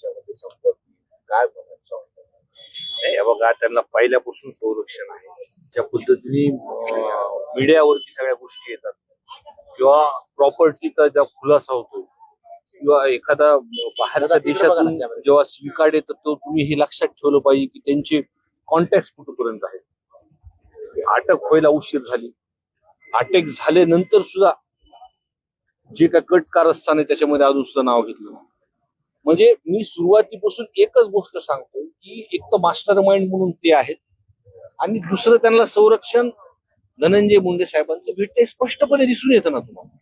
विदेशामध्ये संपत्ती काय नाही हे बघा त्यांना पहिल्यापासून संरक्षण आहे. ज्या पद्धतीने मीडियावरती सगळ्या गोष्टी येतात. किंवा प्रॉपर्टीचा ज्या खुलासा होतो किंवा एखादा बाहेरच्या देशातून जेव्हा सिम कार्ड येतं तो तुम्ही हे लक्षात ठेवलं पाहिजे की त्यांचे कॉन्टॅक्ट कुठपर्यंत आहेत अटक व्हायला उशीर झाली. अटक झाल्यानंतर सुद्धा जे काय कट कारस्थान आहे त्याच्यामध्ये अजून सुद्धा नाव घेतलं. म्हणजे मी सुरुवातीपासून एकच गोष्ट सांगतो की एक तर मास्टर माइंड म्हणून ते आहेत. आणि दुसरं त्यांना संरक्षण धनंजय मुंडे साहेबांचं भेटते स्पष्टपणे दिसून येतं ना तुम्हाला.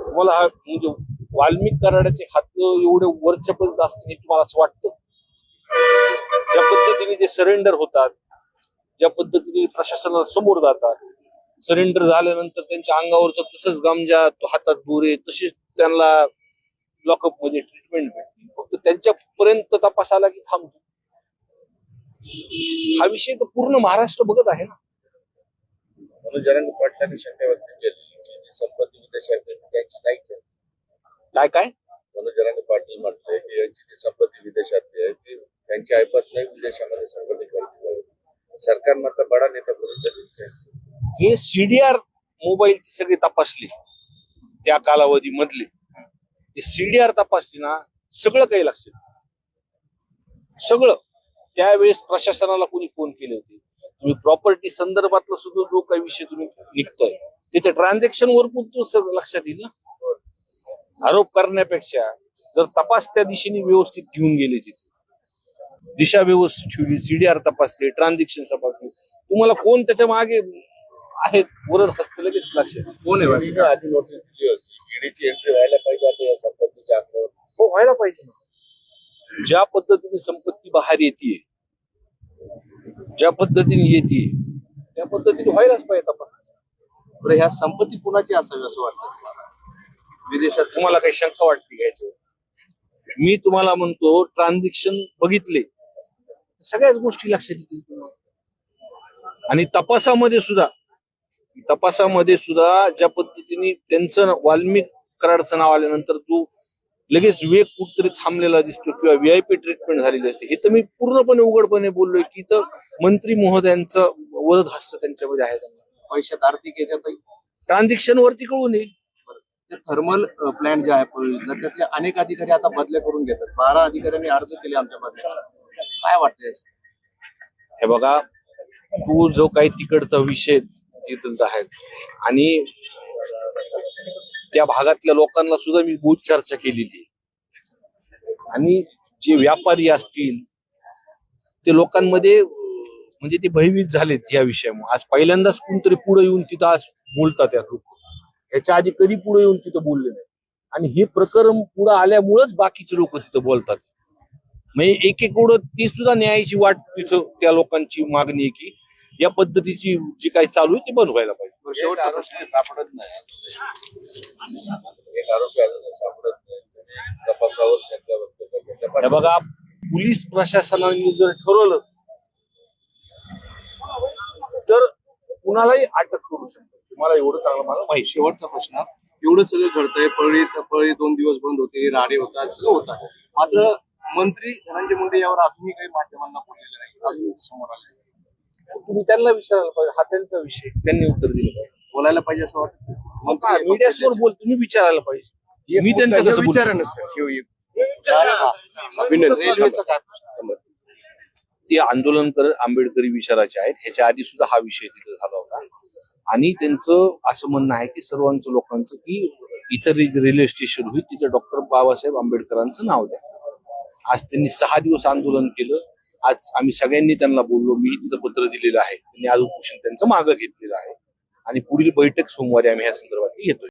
तुम्हाला हा म्हणजे वाल्मिक कराड्याचे हात एवढे वरच्या पर्यंत असतील हे तुम्हाला असं वाटतं? ज्या पद्धतीने ते सरेंडर होतात ज्या पद्धतीने प्रशासनाला समोर जातात सरेंडर झाल्यानंतर त्यांच्या अंगावरचं तसंच गमजा हातात दोरे तसेच त्यांना लॉकअपमध्ये ट्रीटमेंट फक्त त्यांच्यापर्यंत तपास आला की थांबतो हा विषय तर पूर्ण महाराष्ट्र बघत आहे ना. म्हणून जरांनी पाटलांनी शंका व्यक्त केली की जी संपत्ती विदेशात आहे त्यांची काय? काय जरांगे पाटील म्हटले की यांची जी संपत्ती विदेशातली आहे ती त्यांची ऐपत नाही विदेशामध्ये संपत्ती करावी. सरकारनं आता बडा नेता आहे. हे सीडीआर मोबाईलची सगळे तपासले. त्या कालावधी मधले सीडीआर तपासली ना सगळं काही लक्षात. सगळं. त्यावेळेस प्रशासनाला कोणी फोन केले होते. तुम्ही प्रॉपर्टी संदर्भातला सुद्धा जो काही विषय तुम्ही निघतोय त्याच्या ट्रान्झॅक्शन वर पण तो सगळं लक्षात येईल ना? आरोप करण्यापेक्षा जर तपास त्या दिशेने व्यवस्थित घेऊन गेले तिथे. दिशा व्यवस्थित ठेवली सीडीआर तपासले ट्रान्झॅक्शन तपासले. तुम्हाला कोण त्याच्यामागे आहेत? वरच हस्त लगेच लक्षात येईल. कोण आहे ईडीनं आधी नोटीस दिली होती ईडीची एंट्री व्हायला पाहिजे आता या संपत्तीच्या आकड्यावर हो व्हायला पाहिजे. ना. ज्या पद्धतीने संपत्ती बाहेर येते ज्या पद्धतीने येते त्या पद्धतीने व्हायलाच पाहिजे तपास बरं ह्या संपत्ती कुणाची असावी असं वाटतं तुम्हाला? विदेशात तुम्हाला काही शंका वाटते घ्यायचं मी तुम्हाला म्हणतो ट्रान्झॅक्शन बघितले. सगळ्याच गोष्टी लक्षात येतील तुम्हाला. आणि तपासामध्ये सुद्धा तपासामध्ये सुद्धा ज्या पद्धतीने त्यांचं वाल्मिक कराडचं नाव आल्यानंतर तू लगेच वेग कुठतरी थांबलेला दिसतो किंवा व्हीआयपी ट्रीटमेंट झालेली असते. हे तर मी पूर्णपणे उघडपणे बोललोय की तर मंत्री महोदयांचं वरद हस्त त्यांच्यामध्ये आहे. त्यांना पैशात आर्थिक याच्यातही ट्रान्झॅक्शन वरती कळून येईल. थर्मल प्लॅन जे आहे त्यातले अनेक अधिकारी आता बदल्या करून घेतात. बारा अधिकाऱ्यांनी अर्ज केले आमच्या बदल्या काय वाटतं याचं? हे बघा तू जो काही तिकडचा विषय तिथलचा आहे आणि त्या भागातल्या लोकांना सुद्धा मी बहुत चर्चा केलेली आहे. आणि जे व्यापारी असतील ते लोकांमध्ये म्हणजे ते भयभीत झालेत या विषयामुळे. आज पहिल्यांदाच कोणतरी पुढे येऊन तिथं आज बोलतात या लोक. याच्या आधी कधी पुढे येऊन तिथं बोलले नाही. आणि हे प्रकरण पुढे आल्यामुळेच बाकीचे लोक तिथं बोलतात. म्हणजे एक एक ती सुद्धा न्यायाची वाट तिथं त्या लोकांची मागणी आहे की या पद्धतीची जी काही चालू आहे ती बंद व्हायला पाहिजे. एक आरोपी सापडत नाही. एक आरोपी अजून सापडत नाही. त्याने तपासावर शंका व्यक्त करतो हे बघा पोलीस प्रशासनाने जर ठरवलं तर कुणालाही अटक करू शकतो. मला एवढं चांगलं मला माहिती. शेवटचा प्रश्न एवढं सगळं घडतंय पळी पळी दोन दिवस बंद होते राडे होतात सगळं होत. आहे मात्र मंत्री धनंजय मुंडे यावर अजूनही काही माध्यमांना बोललेले नाही अजूनही समोर आले. तुम्ही त्यांना विचारायला पाहिजे हा त्यांचा विषय त्यांनी उत्तर दिलं पाहिजे. बोलायला पाहिजे असं वाटतं. मीडिया समोर बोल तुम्ही विचारायला पाहिजे. मी त्यांचं कसं विचारा प्रश्न? ते आंदोलन करत आंबेडकरी विचाराचे आहेत. ह्याच्या आधी सुद्धा हा विषय तिथे झाला होता. आणि त्यांचं असं म्हणणं आहे की सर्वांचं लोकांचं की इतर रेल्वे स्टेशन होईल तिथे डॉक्टर बाबासाहेब आंबेडकरांचं नाव द्या. आज त्यांनी सहा दिवस आंदोलन केलं. आज आम्ही सगळ्यांनी त्यांना बोललो मी तिथं पत्र दिलेलं आहे. त्यांनी आज उपोषण त्यांचं मागं घेतलेलं आहे. आणि पुढील बैठक सोमवारी आम्ही या संदर्भात घेतोय.